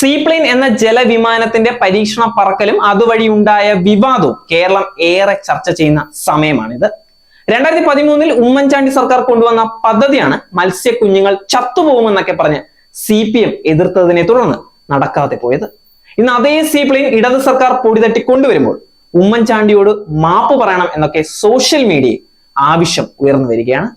Seaplane എന്ന ജലവിമാനത്തിന്റെ പരീക്ഷണ പറക്കലും അതുവഴി ഉണ്ടായ വിവാദവും കേരളം ഏറെ ചർച്ച ചെയ്യുന്ന സമയമാണിത്. രണ്ടായിരത്തി പതിമൂന്നിൽ ഉമ്മൻചാണ്ടി സർക്കാർ കൊണ്ടുവന്ന പദ്ധതിയാണ് മത്സ്യക്കുഞ്ഞുങ്ങൾ ചത്തുപോകുമെന്നൊക്കെ പറഞ്ഞ് സി പി എം എതിർത്തതിനെ തുടർന്ന് നടക്കാതെ പോയത്. ഇന്ന് അതേ സീപ്ലെയിൻ ഇടത് സർക്കാർ പൊടിതട്ടി കൊണ്ടുവരുമ്പോൾ ഉമ്മൻചാണ്ടിയോട് മാപ്പ് പറയണം എന്നൊക്കെ സോഷ്യൽ മീഡിയയിൽ ആവശ്യം ഉയർന്നു വരികയാണ്.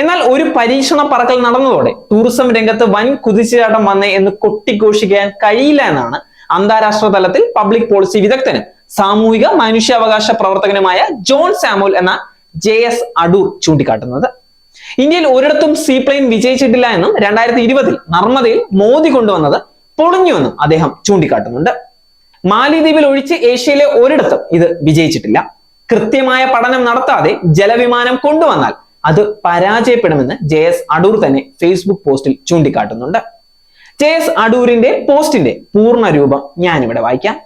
എന്നാൽ ഒരു പരീക്ഷണ പറക്കൽ നടന്നതോടെ ടൂറിസം രംഗത്ത് വൻ കുതിച്ചുചാട്ടം വന്നേ എന്ന് കൊട്ടിഘോഷിക്കാൻ കഴിയില്ല എന്നാണ് അന്താരാഷ്ട്ര തലത്തിൽ പബ്ലിക് പോളിസി വിദഗ്ധനും സാമൂഹിക മനുഷ്യാവകാശ പ്രവർത്തകനുമായ ജോൺ സാമുൽ എന്ന ജെ എസ് അടൂർ ചൂണ്ടിക്കാട്ടുന്നത്. ഇന്ത്യയിൽ ഒരിടത്തും സീപ്ലെയിൻ വിജയിച്ചിട്ടില്ല എന്നും രണ്ടായിരത്തി ഇരുപതിൽ നർമ്മദയിൽ മോദി കൊണ്ടുവന്നത് പൊളിഞ്ഞുവെന്നും അദ്ദേഹം ചൂണ്ടിക്കാട്ടുന്നുണ്ട്. മാലിദ്വീപിൽ ഒഴിച്ച് ഏഷ്യയിലെ ഒരിടത്തും ഇത് വിജയിച്ചിട്ടില്ല. കൃത്യമായ പഠനം നടത്താതെ ജലവിമാനം കൊണ്ടുവന്നാൽ അത് പരാജയപ്പെടുമെന്ന് ജെ എസ് അടൂർ തന്നെ ഫേസ്ബുക്ക് പോസ്റ്റിൽ ചൂണ്ടിക്കാട്ടുന്നുണ്ട്. ജെ എസ് അടൂരിന്റെ പോസ്റ്റിന്റെ പൂർണ രൂപം ഞാനിവിടെ വായിക്കാം.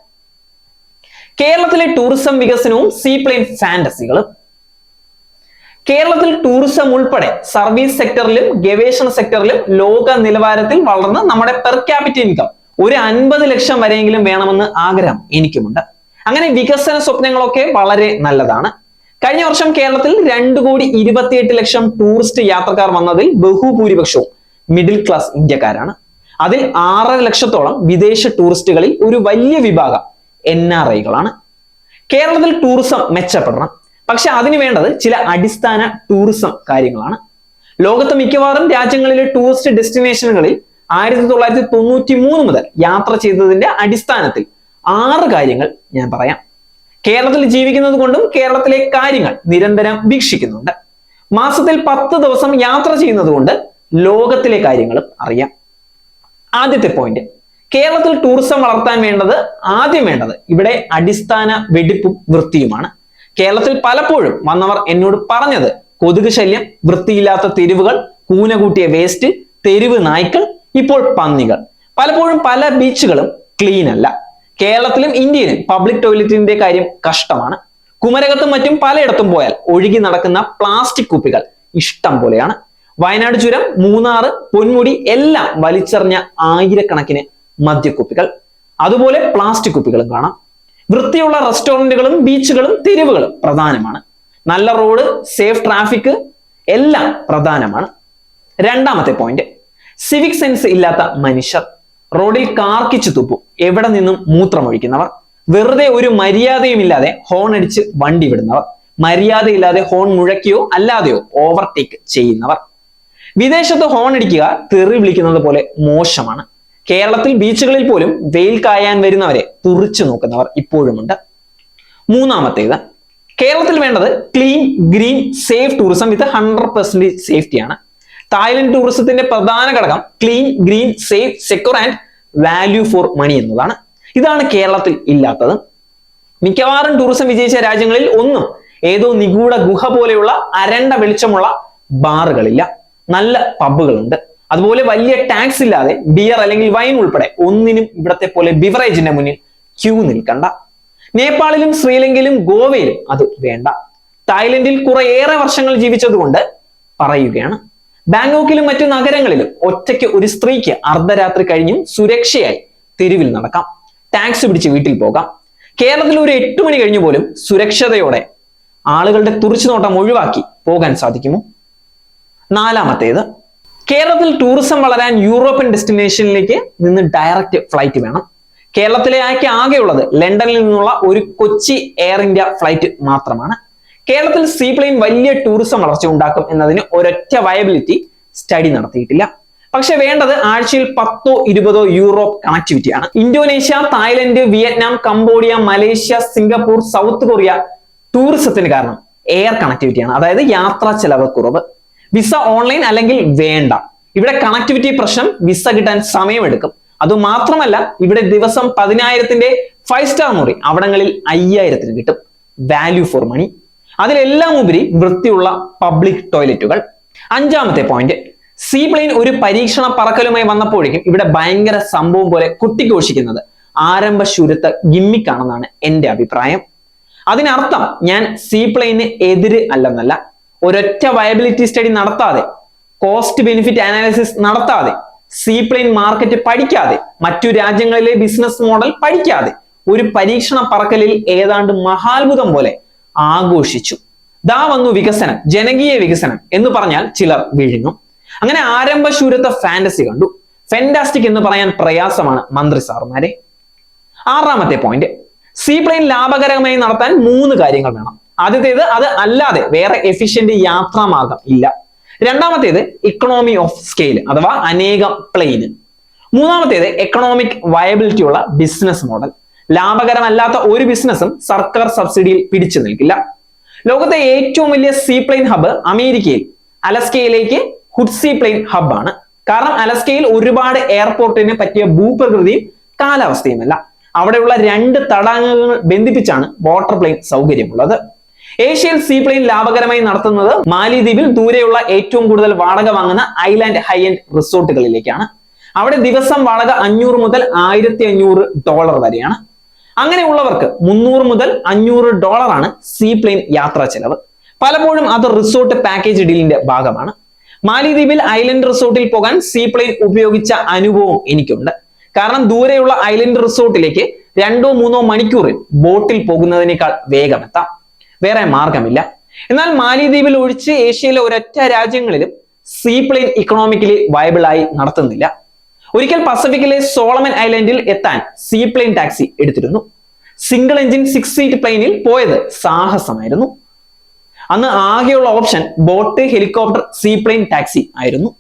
കേരളത്തിലെ ടൂറിസം വികസനവും സീപ്ലെയിൻ ഫാന്റസികളും കേരളത്തിൽ ടൂറിസം ഉൾപ്പെടെ സർവീസ് സെക്ടറിലും ഗവേഷണ സെക്ടറിലും ലോക നിലവാരത്തിൽ വളർന്ന് നമ്മുടെ പെർ ക്യാപിറ്റ ഇൻകം ഒരു അൻപത് ലക്ഷം വരെയെങ്കിലും വേണമെന്ന് ആഗ്രഹം എനിക്കുമുണ്ട്. അങ്ങനെ വികസന സ്വപ്നങ്ങളൊക്കെ വളരെ നല്ലതാണ്. കഴിഞ്ഞ വർഷം കേരളത്തിൽ രണ്ടു കോടി ഇരുപത്തിയെട്ട് ലക്ഷം ടൂറിസ്റ്റ് യാത്രക്കാർ വന്നതിൽ ബഹുഭൂരിപക്ഷവും മിഡിൽ ക്ലാസ് ഇന്ത്യക്കാരാണ്. അതിൽ ആറര ലക്ഷത്തോളം വിദേശ ടൂറിസ്റ്റുകളിൽ ഒരു വലിയ വിഭാഗം എൻ ആർ ഐകളാണ് കേരളത്തിൽ ടൂറിസം മെച്ചപ്പെടണം. പക്ഷെ അതിന് വേണ്ടത് ചില അടിസ്ഥാന ടൂറിസം കാര്യങ്ങളാണ്. ലോകത്ത് മിക്കവാറും രാജ്യങ്ങളിലെ ടൂറിസ്റ്റ് ഡെസ്റ്റിനേഷനുകളിൽ ആയിരത്തി തൊള്ളായിരത്തി തൊണ്ണൂറ്റി മൂന്ന് മുതൽ യാത്ര ചെയ്തതിന്റെ അടിസ്ഥാനത്തിൽ ആറ് കാര്യങ്ങൾ ഞാൻ പറയാം. കേരളത്തിൽ ജീവിക്കുന്നത് കൊണ്ടും കേരളത്തിലെ കാര്യങ്ങൾ നിരന്തരം വീക്ഷിക്കുന്നുണ്ട്. മാസത്തിൽ പത്ത് ദിവസം യാത്ര ചെയ്യുന്നത് കൊണ്ട് ലോകത്തിലെ കാര്യങ്ങളും അറിയാം. ആദ്യത്തെ പോയിന്റ് കേരളത്തിൽ ടൂറിസം വളർത്താൻ വേണ്ടത് ആദ്യം വേണ്ടത് ഇവിടെ അടിസ്ഥാന വെടിപ്പും വൃത്തിയുമാണ്. കേരളത്തിൽ പലപ്പോഴും വന്നവർ എന്നോട് പറഞ്ഞത് കൊതുക് ശല്യം വൃത്തിയില്ലാത്ത തെരുവുകൾ കൂന കൂട്ടിയ വേസ്റ്റ് തെരുവ് നായ്ക്കൾ ഇപ്പോൾ പന്നികൾ. പലപ്പോഴും പല ബീച്ചുകളും ക്ലീൻ അല്ല. കേരളത്തിലും ഇന്ത്യയിലും പബ്ലിക് ടോയ്ലറ്റിന്റെ കാര്യം കഷ്ടമാണ്. കുമരകത്തും മറ്റും പലയിടത്തും പോയാൽ ഒഴുകി നടക്കുന്ന പ്ലാസ്റ്റിക് കുപ്പികൾ ഇഷ്ടം പോലെയാണ്. വയനാട് ചുരം മൂന്നാർ പൊന്മുടി എല്ലാം വലിച്ചെറിഞ്ഞ ആയിരക്കണക്കിന് മദ്യക്കുപ്പികൾ. അതുപോലെ പ്ലാസ്റ്റിക് കുപ്പികളും കാണാം. വൃത്തിയുള്ള റെസ്റ്റോറന്റുകളും ബീച്ചുകളും തെരുവുകളും പ്രധാനമാണ്. നല്ല റോഡ് സേഫ് ട്രാഫിക് എല്ലാം പ്രധാനമാണ്. രണ്ടാമത്തെ പോയിന്റ് സിവിക് സെൻസ് ഇല്ലാത്ത മനുഷ്യർ. റോഡിൽ കാർക്കിച്ചു തുപ്പും. എവിടെ നിന്നും മൂത്രമൊഴിക്കുന്നവർ. വെറുതെ ഒരു മര്യാദയുമില്ലാതെ ഹോൺ അടിച്ച് വണ്ടി വിടുന്നവർ. മര്യാദയില്ലാതെ ഹോൺ മുഴക്കിയോ അല്ലാതെയോ ഓവർടേക്ക് ചെയ്യുന്നവർ. വിദേശത്ത് ഹോൺ അടിക്കുക തെറി വിളിക്കുന്നത് പോലെ മോശമാണ്. കേരളത്തിൽ ബീച്ചുകളിൽ പോലും വെയിൽ കായാൻ വരുന്നവരെ തുറിച്ചു നോക്കുന്നവർ ഇപ്പോഴുമുണ്ട്. മൂന്നാമത്തേത്. കേരളത്തിൽ വേണ്ടത് clean green safe tourism with hundred percentage സേഫ്റ്റിയാണ് Thailand ടൂറിസത്തിന്റെ പ്രധാന ഘടകം clean green safe secure and value for money എന്നതാണ്. ഇതാണ് കേരളത്തിൽ ഇല്ലാത്തത്. മിക്കവാറും ടൂറിസം വിജയിച്ച രാജ്യങ്ങളിൽ ഒന്നും ഏതോ നിഗൂഢ ഗുഹ പോലെയുള്ള അരണ്ട വെളിച്ചമുള്ള ബാറുകളില്ല. നല്ല പബ്ബുകളുണ്ട്. അതുപോലെ വലിയ ടാക്സ് ഇല്ലാതെ ബിയർ അല്ലെങ്കിൽ വൈൻ ഉൾപ്പെടെ ഒന്നിനും ഇവിടത്തെ പോലെ ബിവറേജിന്റെ മുന്നിൽ ക്യൂ നിൽക്കണ്ട. നേപ്പാളിലും ശ്രീലങ്കയിലും ഗോവയിലും അത് വേണ്ട. തായ്ലൻഡിൽ കുറേയേറെ വർഷങ്ങൾ ജീവിച്ചതുകൊണ്ട് പറയുകയാണ്. ബാങ്കോക്കിലും മറ്റു നഗരങ്ങളിലും ഒറ്റയ്ക്ക് ഒരു സ്ത്രീക്ക് അർദ്ധരാത്രി കഴിഞ്ഞും സുരക്ഷയായി തെരുവിൽ നടക്കാം. ടാക്സി പിടിച്ച് വീട്ടിൽ പോകാം. കേരളത്തിൽ ഒരു എട്ട് മണി കഴിഞ്ഞു പോലും സുരക്ഷതയോടെ ആളുകളുടെ തുറിച്ചുനോട്ടം ഒഴിവാക്കി പോകാൻ സാധിക്കുമോ? നാലാമത്തേത് കേരളത്തിൽ ടൂറിസം വളരാൻ യൂറോപ്യൻ ഡെസ്റ്റിനേഷനിലേക്ക് നിന്ന് ഡയറക്റ്റ് ഫ്ലൈറ്റ് വേണം. കേരളത്തിലെ കേരളത്തിലേക്ക് ആകെയുള്ളത് ലണ്ടനിൽ നിന്നുള്ള ഒരു കൊച്ചി എയർ ഇന്ത്യ ഫ്ലൈറ്റ് മാത്രമാണ്. കേരളത്തിൽ സീപ്ലെയിൻ വലിയ ടൂറിസം വളർച്ച ഉണ്ടാക്കും എന്നതിന് ഒരൊറ്റ വയബിലിറ്റി സ്റ്റഡി നടത്തിയിട്ടില്ല. പക്ഷെ വേണ്ടത് ആഴ്ചയിൽ പത്തോ ഇരുപതോ Europe കണക്ടിവിറ്റിയാണ് Indonesia Thailand Vietnam Cambodia Malaysia Singapore South Korea ടൂറിസത്തിന് കാരണം എയർ കണക്ടിവിറ്റി ആണ്. അതായത് യാത്രാ ചെലവ് കുറവ് വിസ ഓൺലൈൻ അല്ലെങ്കിൽ വേണ്ട. ഇവിടെ കണക്ടിവിറ്റി പ്രശ്നം വിസ കിട്ടാൻ സമയമെടുക്കും. അതുമാത്രമല്ല ഇവിടെ ദിവസം പതിനായിരത്തിന്റെ ഫൈവ് സ്റ്റാർ മുറി അവിടങ്ങളിൽ അയ്യായിരത്തിന് കിട്ടും. വാല്യൂ ഫോർ മണി അതിലെല്ലാം ഉപരി വൃത്തിയുള്ള പബ്ലിക് ടോയ്ലറ്റുകൾ അഞ്ചാമത്തെ പോയിന്റ് സീപ്ലെയിൻ ഒരു പരീക്ഷണ പറക്കലുമായി വന്നപ്പോഴേക്കും ഇവിടെ ഭയങ്കര സംഭവം പോലെ കുട്ടിഘോഷിക്കുന്നത് ആരംഭ ശുരുത്ത ഗിമ്മിക്കാണെന്നാണ് എന്റെ അഭിപ്രായം. അതിനർത്ഥം ഞാൻ സീപ്ലെയിന് എതിര് അല്ലെന്നല്ല ഒരൊറ്റ വയബിലിറ്റി സ്റ്റഡി നടത്താതെ കോസ്റ്റ് ബെനിഫിറ്റ് അനാലിസിസ് നടത്താതെ സീപ്ലെയിൻ മാർക്കറ്റ് പഠിക്കാതെ മറ്റു രാജ്യങ്ങളിലെ ബിസിനസ് മോഡൽ പഠിക്കാതെ ഒരു പരീക്ഷണ പറക്കലിൽ ഏതാണ്ട് മഹാത്ഭുതം പോലെ ആഘോഷിച്ചു. ദാ വന്നു വികസനം ജനകീയ വികസനം എന്ന് പറഞ്ഞാൽ ചിലർ വിഴുങ്ങും അങ്ങനെ ആരംഭശൂരത്ത ഫാന്റസി കണ്ടു. ഫെന്റാസ്റ്റിക് എന്ന് പറയാൻ പ്രയാസമാണ് മന്ത്രി സാറുമാരെ. ആറാമത്തെ പോയിന്റ് സീ പ്ലെയിൻ ലാഭകരമായി നടത്താൻ മൂന്ന് കാര്യങ്ങൾ വേണം. ആദ്യത്തേത് അത് അല്ലാതെ വേറെ എഫിഷ്യന്റ് യാത്രാമാർഗം ഇല്ല. രണ്ടാമത്തേത് ഇക്കണോമി ഓഫ് സ്കെയിൽ അഥവാ അനേകം പ്ലെയിൻ മൂന്നാമത്തേത് എക്കണോമിക് വയബിലിറ്റി ഉള്ള ബിസിനസ് മോഡൽ ലാഭകരമല്ലാത്ത ഒരു ബിസിനസ്സും സർക്കാർ സബ്സിഡിയിൽ പിടിച്ചു നിൽക്കില്ല. ലോകത്തെ ഏറ്റവും വലിയ സീപ്ലെയിൻ ഹബ്ബ് അമേരിക്കയിൽ അലസ്കയിലേക്ക് ഹുഡ്സി പ്ലെയിൻ ഹബ്ബാണ് കാരണം അലസ്കയിൽ ഒരുപാട് എയർപോർട്ടിന് പറ്റിയ ഭൂപ്രകൃതിയും കാലാവസ്ഥയുമല്ല. അവിടെയുള്ള രണ്ട് തടാകങ്ങൾ ബന്ധിപ്പിച്ചാണ് വാട്ടർ പ്ലെയിൻ സൗകര്യമുള്ളത്. ഏഷ്യൻ സീപ്ലെയിൻ ലാഭകരമായി നടത്തുന്നത് മാലിദ്വീപിൽ ദൂരെയുള്ള ഏറ്റവും കൂടുതൽ വാടക വാങ്ങുന്ന ഐലാൻഡ് ഹൈ എൻഡ് റിസോർട്ടുകളിലേക്കാണ്. അവിടെ ദിവസം വാടക അഞ്ഞൂറ് മുതൽ ആയിരത്തി അഞ്ഞൂറ് ഡോളർ വരെയാണ്. അങ്ങനെയുള്ളവർക്ക് മുന്നൂറ് മുതൽ അഞ്ഞൂറ് ഡോളറാണ് സീപ്ലെയിൻ യാത്രാ ചെലവ്. പലപ്പോഴും അത് റിസോർട്ട് പാക്കേജ് ഡീലിന്റെ ഭാഗമാണ്. മാലിദ്വീപിൽ ഐലൻഡ് റിസോർട്ടിൽ പോകാൻ സീ പ്ലെയിൻ ഉപയോഗിച്ച അനുഭവം എനിക്കുണ്ട്. കാരണം ദൂരെയുള്ള ഐലൻഡ് റിസോർട്ടിലേക്ക് രണ്ടോ മൂന്നോ മണിക്കൂറിൽ ബോട്ടിൽ പോകുന്നതിനേക്കാൾ വേഗമെത്താം വേറെ മാർഗമില്ല എന്നാൽ മാലിദ്വീപിൽ ഒഴിച്ച് ഏഷ്യയിലെ ഒരൊറ്റ രാജ്യങ്ങളിലും സീ പ്ലെയിൻ ഇക്കണോമിക്കലി വയബിൾ ആയി നടത്തുന്നില്ല. ഒരിക്കൽ പസഫിക്കിലെ സോളമൻ ഐലൻഡിൽ എത്താൻ സീ പ്ലെയിൻ ടാക്സി എടുത്തിരുന്നു. സിംഗിൾ എഞ്ചിൻ സിക്സ് സീറ്റ് പ്ലെയിനിൽ പോയത് സാഹസമായിരുന്നു. അന്ന് ആകെയുള്ള option boat helicopter seaplane taxi ആയിരുന്നു.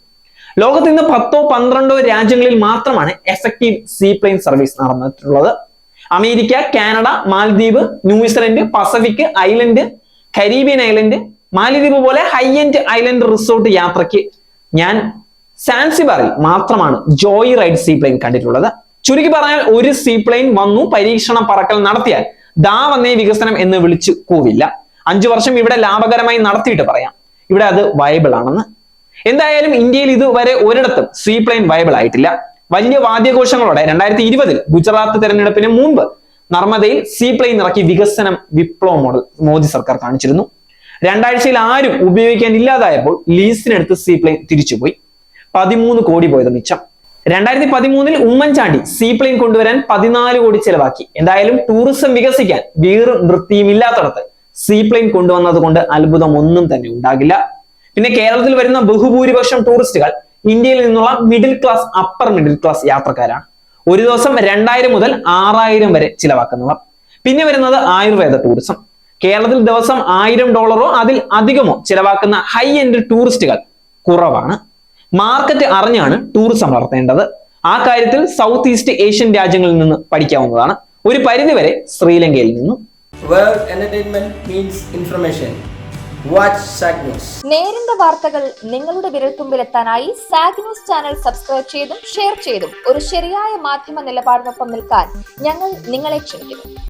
ലോകത്ത് ഇന്ന് പത്തോ പന്ത്രണ്ടോ രാജ്യങ്ങളിൽ മാത്രമാണ് എഫക്റ്റീവ് സീ പ്ലെയിൻ സർവീസ് നടന്നിട്ടുള്ളത്. അമേരിക്ക കാനഡ മാലദ്വീപ് New Zealand Pacific island Caribbean island മാലദ്വീപ് പോലെ ഹൈ എൻഡ് ഐലൻഡ് റിസോർട്ട് യാത്രയ്ക്ക് ഞാൻ സാൻസിബാറിൽ മാത്രമാണ് ജോയ് റൈഡ് സീപ്ലെയിൻ കണ്ടിട്ടുള്ളത്. ചുരുക്കി പറഞ്ഞാൽ ഒരു സീപ്ലെയിൻ വന്നു പരീക്ഷണ പറക്കൽ നടത്തിയാൽ ദാ വന്നേ വികസനം എന്ന് വിളിച്ചു കൂവില്ല. അഞ്ചു വർഷം ഇവിടെ ലാഭകരമായി നടത്തിയിട്ട് പറയാം. ഇവിടെ അത് വയബിൾ ആണെന്ന്. എന്തായാലും ഇന്ത്യയിൽ ഇതുവരെ ഒരിടത്തും സീപ്ലെയിൻ വയബിൾ ആയിട്ടില്ല. വലിയ വാദ്യഘോഷങ്ങളോടെ രണ്ടായിരത്തി ഇരുപതിൽ ഗുജറാത്ത് തെരഞ്ഞെടുപ്പിന് മുമ്പ് നർമ്മദയിൽ സീപ്ലെയിൻ ഇറക്കി വികസനം വിപ്ലവ മോഡൽ മോദി സർക്കാർ കാണിച്ചിരുന്നു. രണ്ടാഴ്ചയിൽ ആരും ഉപയോഗിക്കാൻ ഇല്ലാതായപ്പോൾ ലീസിനെടുത്ത് സീപ്ലെയിൻ തിരിച്ചുപോയി. പതിമൂന്ന് കോടി പോയത് മിച്ചം. രണ്ടായിരത്തി പതിമൂന്നിൽ ഉമ്മൻചാണ്ടി സീപ്ലെയിൻ കൊണ്ടുവരാൻ പതിനാല് കോടി ചെലവാക്കി. എന്തായാലും ടൂറിസം വികസിക്കാൻ വീറും വൃത്തിയും ഇല്ലാത്തടത്ത് സീപ്ലെയിൻ കൊണ്ടുവന്നത് കൊണ്ട് അത്ഭുതം ഒന്നും തന്നെ ഉണ്ടാകില്ല. പിന്നെ കേരളത്തിൽ വരുന്ന ബഹുഭൂരിപക്ഷം ടൂറിസ്റ്റുകൾ ഇന്ത്യയിൽ നിന്നുള്ള middle class upper middle class യാത്രക്കാരാണ്. ഒരു ദിവസം രണ്ടായിരം മുതൽ ആറായിരം വരെ ചിലവാക്കുന്നവർ. പിന്നെ വരുന്നത് ആയുർവേദ ടൂറിസം കേരളത്തിൽ ദിവസം ആയിരം ഡോളറോ അതിൽ അധികമോ ചിലവാക്കുന്ന ഹൈ എൻഡ് ടൂറിസ്റ്റുകൾ കുറവാണ്. മാർക്കറ്റ് അറിഞ്ഞാണ് ടൂറിസം വളർത്തേണ്ടത് ആ കാര്യത്തിൽ സൗത്ത് ഈസ്റ്റ് ഏഷ്യൻ രാജ്യങ്ങളിൽ നിന്ന് പഠിക്കാവുന്നതാണ്. ഒരു പരിധിവരെ ശ്രീലങ്കയിൽ നിന്നും. Where entertainment means information. Watch SAC News. നേരിന്റെ വാർത്തകൾ നിങ്ങളുടെ വിരൽത്തുമ്പിലെത്താനായി സാഗ് ന്യൂസ് ചാനൽ സബ്സ്ക്രൈബ് ചെയ്തും ഷെയർ ചെയ്തും. ഒരു ശരിയായ മാധ്യമ നിലപാടിനൊപ്പം നിൽക്കാൻ ഞങ്ങൾ നിങ്ങളെ ക്ഷണിക്കുന്നു.